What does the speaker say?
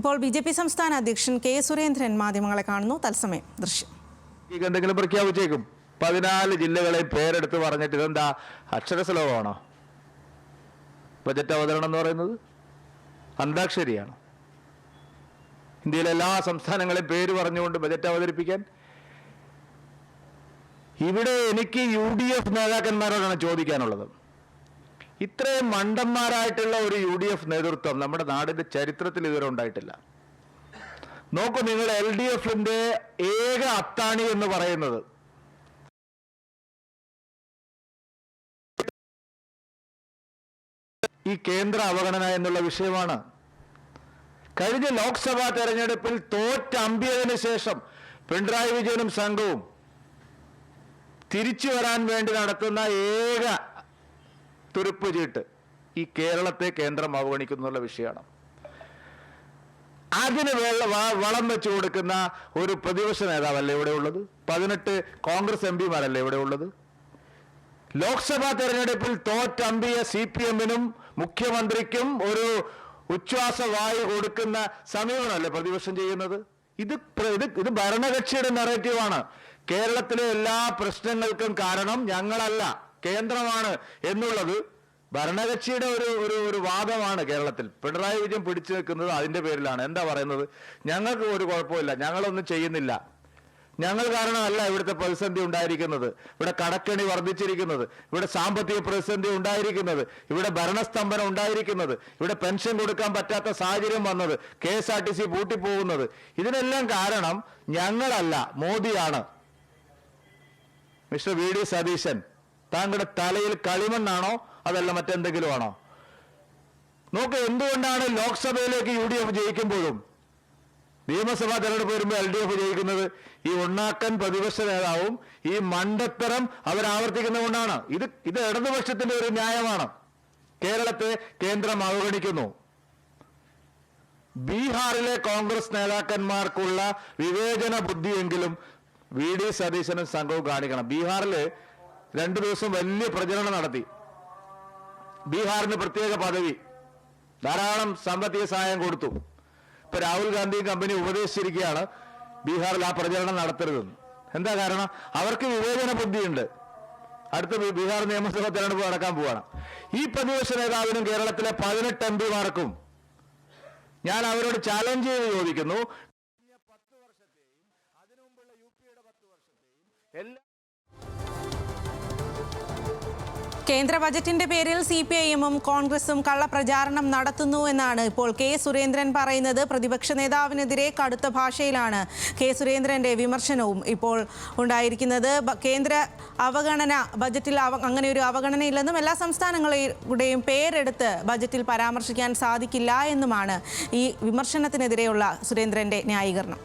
ഇപ്പോൾ B J P സംസ്ഥാന അധ്യക്ഷൻ കെ സുരേന്ദ്രൻ മാധ്യമങ്ങളെ കാണുന്നു. തത്സമയം ദൃശ്യം. എന്തെങ്കിലും പ്രഖ്യാപിച്ചേക്കും. പതിനാല് ജില്ലകളെ പേരെടുത്ത് പറഞ്ഞിട്ട് ഇതെന്താ? അക്ഷരശ്ലോകമാണോ ബജറ്റ് അവതരണം എന്ന് പറയുന്നത്? അന്താക്ഷരിയാണ്? ഇന്ത്യയിലെ എല്ലാ സംസ്ഥാനങ്ങളെയും പേര് പറഞ്ഞുകൊണ്ട് ബജറ്റ് അവതരിപ്പിക്കാൻ? ഇവിടെ എനിക്ക് യു ഡി എഫ് നേതാക്കന്മാരോടാണ് ചോദിക്കാനുള്ളത്. ഇത്രയും മണ്ടന്മാരായിട്ടുള്ള ഒരു യു ഡി എഫ് നേതൃത്വം നമ്മുടെ നാടിന്റെ ചരിത്രത്തിൽ ഇതുവരെ ഉണ്ടായിട്ടില്ല. നോക്കൂ നിങ്ങൾ എൽ ഡി എഫിന്റെ ഏക അത്താണി എന്ന് പറയുന്നത്. ഈ കേന്ദ്ര അവഗണന എന്നുള്ള വിഷയമാണ്. കഴിഞ്ഞ ലോക്സഭാ തെരഞ്ഞെടുപ്പിൽ തോറ്റമ്പിയതിനു ശേഷം പിണറായി വിജയനും സംഘവും തിരിച്ചു വരാൻ വേണ്ടി നടത്തുന്ന ഏക തുരുപ്പ് ചീട്ട് ഈ കേരളത്തെ കേന്ദ്രം അവഗണിക്കുന്നുള്ള വിഷയമാണ്. അതിന് വേള വളം വെച്ചു കൊടുക്കുന്ന ഒരു പ്രതിപക്ഷ നേതാവല്ലേ ഇവിടെ ഉള്ളത്? പതിനെട്ട് കോൺഗ്രസ് എം പിമാരല്ലേ ഇവിടെ ഉള്ളത്? ലോക്സഭാ തെരഞ്ഞെടുപ്പിൽ തോറ്റമ്പിയ സി പി എമ്മിനും മുഖ്യമന്ത്രിക്കും ഒരു ഉച്ഛ്വാസ വായു കൊടുക്കുന്ന സമീപനമല്ലേ പ്രതിപക്ഷം ചെയ്യുന്നത്? ഇത് ഇത് ഇത് ഭരണകക്ഷിയുടെ നെറേറ്റീവാണ് കേരളത്തിലെ എല്ലാ പ്രശ്നങ്ങൾക്കും കാരണം ഞങ്ങളല്ല. കേന്ദ്രമാണ് എന്നുള്ളത് ഭരണകക്ഷിയുടെ ഒരു ഒരു ഒരു വാദമാണ് കേരളത്തിൽ. പിണറായി വിജയൻ പിടിച്ചു നിൽക്കുന്നത് അതിന്റെ പേരിലാണ്. എന്താ പറയുന്നത്? ഞങ്ങൾക്ക് ഒരു കുഴപ്പമില്ല. ഞങ്ങളൊന്നും ചെയ്യുന്നില്ല. ഞങ്ങൾ കാരണമല്ല ഇവിടുത്തെ പ്രതിസന്ധി ഉണ്ടായിരിക്കുന്നത്. ഇവിടെ കടക്കണി വർദ്ധിച്ചിരിക്കുന്നത്. ഇവിടെ സാമ്പത്തിക പ്രതിസന്ധി ഉണ്ടായിരിക്കുന്നത്. ഇവിടെ ഭരണസ്തംഭനം ഉണ്ടായിരിക്കുന്നത്. ഇവിടെ പെൻഷൻ കൊടുക്കാൻ പറ്റാത്ത സാഹചര്യം വന്നത്. K S R T C പൂട്ടിപ്പോകുന്നത്. ഇതിനെല്ലാം കാരണം ഞങ്ങളല്ല. മോദിയാണ്. Mister V D Satheesan. താങ്കളുടെ തലയിൽ കളിമണ്ണാണോ അതല്ല മറ്റെന്തെങ്കിലും ആണോ നോക്ക് എന്തുകൊണ്ടാണ് ലോക്സഭയിലേക്ക് യു ഡി എഫ് ജയിക്കുമ്പോഴും നിയമസഭാ തെരഞ്ഞെടുപ്പ് വരുമ്പോൾ എൽ ഡി എഫ് ജയിക്കുന്നത്? ഈ ഉണ്ണാക്കൻ പ്രതിപക്ഷ നേതാവും ഈ മണ്ടത്തരം അവരാവർത്തിക്കുന്നതുകൊണ്ടാണ്. ഇത് ഇത് ഇടതുപക്ഷത്തിന്റെ ഒരു ന്യായമാണ്. കേരളത്തെ കേന്ദ്രം അവഗണിക്കുന്നു. ബീഹാറിലെ കോൺഗ്രസ് നേതാക്കന്മാർക്കുള്ള വിവേചന ബുദ്ധിയെങ്കിലും വി ഡി സതീശനും സംഘവും കാണിക്കണം. ബീഹാറിൽ രണ്ടു ദിവസം വലിയ പ്രചരണം നടത്തി. ബീഹാറിന് പ്രത്യേക പദവി. ധാരാളം സാമ്പത്തിക സഹായം കൊടുത്തു. ഇപ്പൊ രാഹുൽ ഗാന്ധിയും കമ്പനി ഉപദേശിച്ചിരിക്കുകയാണ് ബീഹാറിൽ ആ പ്രചരണം നടത്തരുതെന്ന്. എന്താ കാരണം? അവർക്ക് വിവേചന ബുദ്ധിയുണ്ട്. അടുത്ത ബീഹാർ നിയമസഭാ തെരഞ്ഞെടുപ്പ് നടക്കാൻ പോവാണ്. ഈ പ്രതിപക്ഷ നേതാവിനും കേരളത്തിലെ പതിനെട്ട് എം പിമാർക്കും ഞാൻ അവരോട് ചാലഞ്ച് ചെയ്ത് ചോദിക്കുന്നു. എല്ലാ കേന്ദ്ര ബജറ്റിന്റെ പേരിൽ സി പി ഐ എമ്മും കോൺഗ്രസും കള്ളപ്രചാരണം നടത്തുന്നു എന്നാണ് ഇപ്പോൾ കെ സുരേന്ദ്രൻ പറയുന്നത്. പ്രതിപക്ഷ നേതാവിനെതിരെ കടുത്ത ഭാഷയിലാണ് കെ സുരേന്ദ്രന്റെ വിമർശനവും ഇപ്പോൾ ഉണ്ടായിരിക്കുന്നത്. കേന്ദ്ര അവഗണന ബജറ്റിൽ അങ്ങനെ ഒരു അവഗണനയില്ലെന്നും എല്ലാ സംസ്ഥാനങ്ങളുടെയും പേരെടുത്ത് ബജറ്റിൽ പരാമർശിക്കാൻ സാധിക്കില്ല എന്നുമാണ് ഈ വിമർശനത്തിനെതിരെയുള്ള സുരേന്ദ്രന്റെ ന്യായീകരണം.